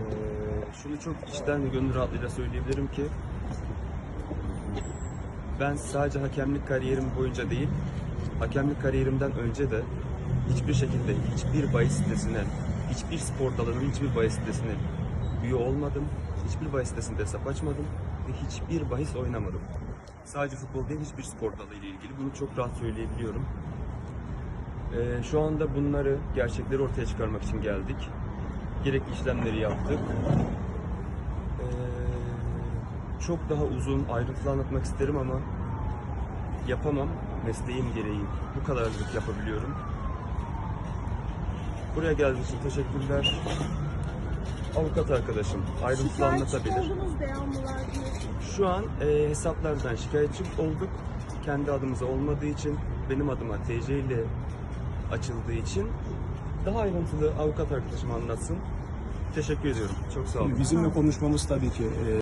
Ee, şunu çok içten ve gönül rahatlığıyla söyleyebilirim ki ben sadece hakemlik kariyerim boyunca değil, hakemlik kariyerimden önce de hiçbir şekilde hiçbir bahis sitesine, hiçbir spor dalının hiçbir bahis sitesine üye olmadım. Hiçbir bahis sitesinde hesap açmadım ve hiçbir bahis oynamadım. Sadece futbol değil hiçbir spor dalı ile ilgili bunu çok rahat söyleyebiliyorum. Ee, şu anda bunları, gerçekleri ortaya çıkarmak için geldik. Gerekli işlemleri yaptık. Ee, çok daha uzun, ayrıntılı anlatmak isterim ama yapamam. Mesleğim gereği bu kadarcık yapabiliyorum. Buraya geldiğiniz için teşekkürler. Avukat arkadaşım ayrıntılı anlatabilir. Şu an e, hesaplardan şikayetçi olduk. Kendi adımıza olmadığı için, benim adıma TC ile açıldığı için daha ayrıntılı avukat arkadaşım anlatsın. Teşekkür ediyorum. Çok sağ olun. Bizimle konuşmamız tabii ki e,